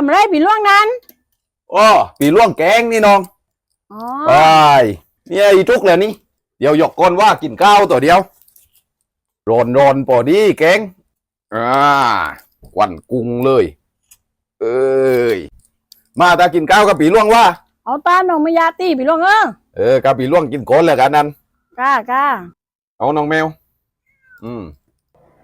ทำอะไรปีล่วงนั้นอ้อปีล่วงแกงนี่น้องอ๋อไปเนี่ยอีทุกเลยนี่ เดี๋ยวยกก้นว่ากินข้าวตัวเดียวร้อนร้อนๆพอดีแกงอ่าควันกุ้งเลย เอ้ยมาตากินข้าวกับปีล่วงว่าเอาตาหนองมายาตีปีล่วงเออเออกับปีล่วงกินโกนเลยกันนั้นกล้ากล้าเอาน้องแมว อืม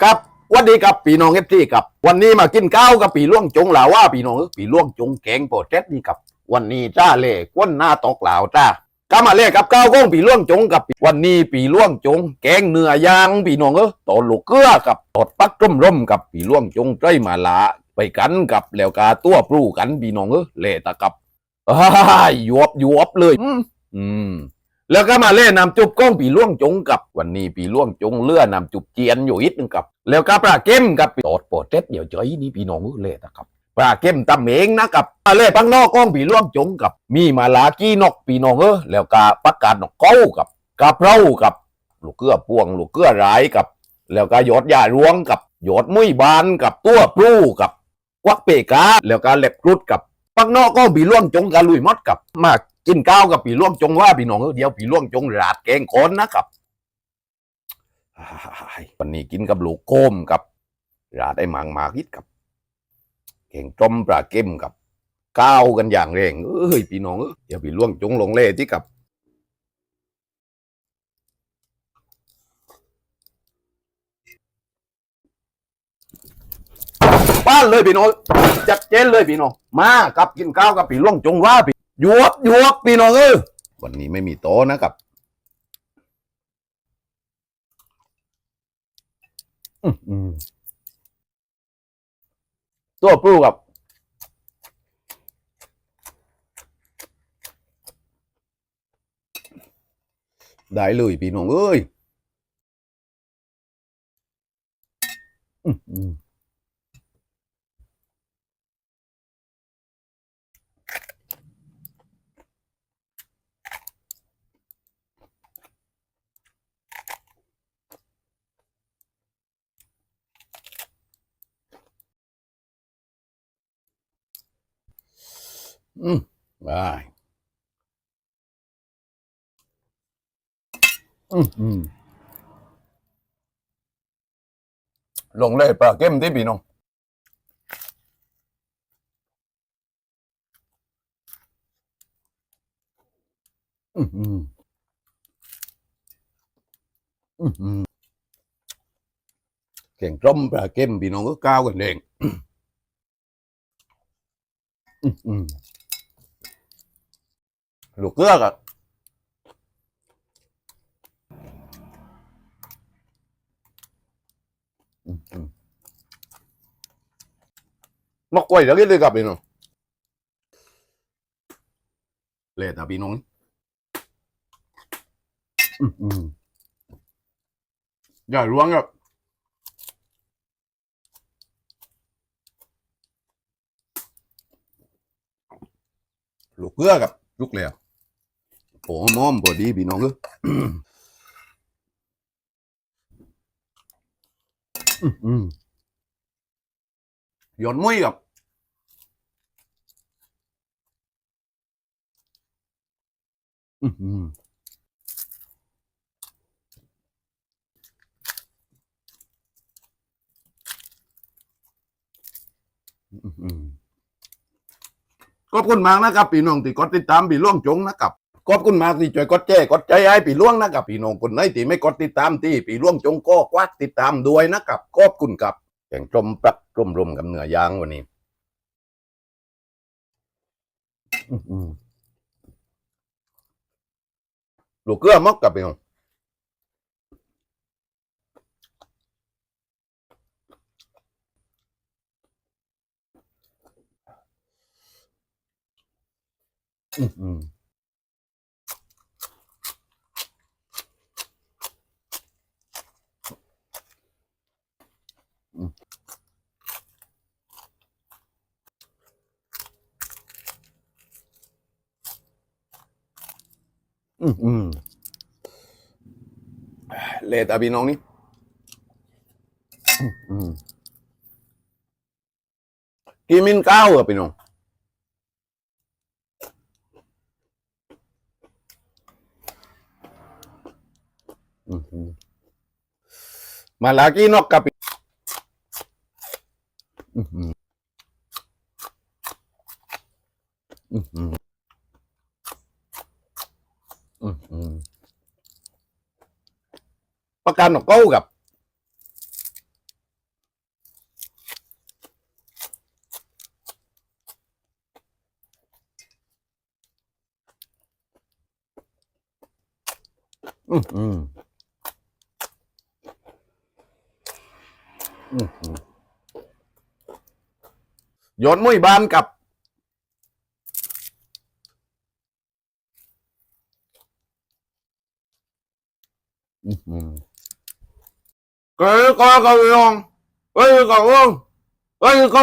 กับ วันดีกับปีน้องเอฟซีกับ วันนี้มากินข้าวกับปีล่วงจงหลาว่าปีน้องเอ้ยปีล่วงจงแกงโปรดเจ็ดนี่กับ วันนี้จ้าเล่ก้นหน้าตกหลาวจ้าก็มาเล่กับข้าวก้องปีล่วงจงกับ วันนี้ปีล่วงจง แกงเนื้อย่างปีน้องเออตอนลูกเกลือกับตอดปักร่มร่มกับปีล่วงจงใจมาละไปกันกับแล้วกาตัวปลูกกันปีน้องเออเล่ตะกับอ้ายยวบยวบเลยอืมอืมแล้วก็มาเล่นนำจุบก้องปีล่วงจงกับ วันนี้ปีล่วงจงเลื่อนนำจุบเจียนอยู่อีกนึงกับ แล้วก็ปลาเก้มกับโตดโปรดเจ็ดเดี๋ยวเจอยนี่พี่น้องเอ้ยเล่นะครับปลาเก้มตำเองนะกับมาเล่ปังนอกก้องปีล่วงจงกับ มีมาลากี้นกปีน้องเออแล้วก็ปักกาดนกเก้ากับกะเพรากับลูกเกลือพวงลูกเกลือร้ายกับ แล้วก็ยอดยาร่วงกับยอดมุ้ยบานกับตัวปลูกับควักเปกาแล้วก็เล็บกรุดกับปักนอกก็ปีล่วงจงกับลุยมดกับ มากินข้าวกับปีล่วงจงว่าพี่น้องเออเดี๋ยวปีล่วงจงราดแกงโคนนะครับ วันนี้กินกับลูกโคมกับราดไอ้หมางหมากิดกับแกงต้มปลาเก้มกับข้าวกันอย่างแรงเอ้ยพี่น้องเออเดี๋ยวปีล่วงจงลงเล่ที่กับบ้านเลยพี่น้องจัดเจนเลยพี่น้องมากับกินข้าวกับพี่ล่วงจงว่าพี่ยวบยวบพี่น้องเออวันนี้ไม่มีโต๊ะนะครับอื้อหือ ตัวปลูกกับได้เลยพี่น้องเอ้ยอืม อืมได้อืมอืมลงเลยปลาเก้มที่พี่น้องอืมอืมอืมอืมเก่งต้มปลาเก้มพี่น้องก็ก้าวกันเองอืมอืม ลูกเลือกอะมอืมมกไว้แล้วก็เลยกลับไปเนาะเละตาพี่น้องอย่าล้วงอะลูกเกลือกับลูกแล้ว โอ้มอมพอดีพี่น้องเอ้ยอืมอืมหย่อนมุ้ยกับอืมอืมอืมอืมขอบคุณมากนะครับพี่น้องที่กดติดตามพี่ล่วงจงนะครับ ขอบคุณมากที่ช่วยกดแจ้กดใจให้พี่ล่วงนะครับพี่น้องคนไหนที่ไม่กดติดตามที่พี่ล่วงจงก็กวัดติดตามด้วยนะครับขอบคุณครับแข่งกลมปลักกลมรมกับเนื้อยางวันนี้ลูกเกลือมกกับพี่น้องอืม เลดอาพี่น้องนี่กิมินเก้าอะพี่น้องมาลากีนอกกับอืมอืม ประกันนกเก้ากับอืมอืมอืมอืมยนมุ้ยบานกับ อืมอืมเกยก็ก็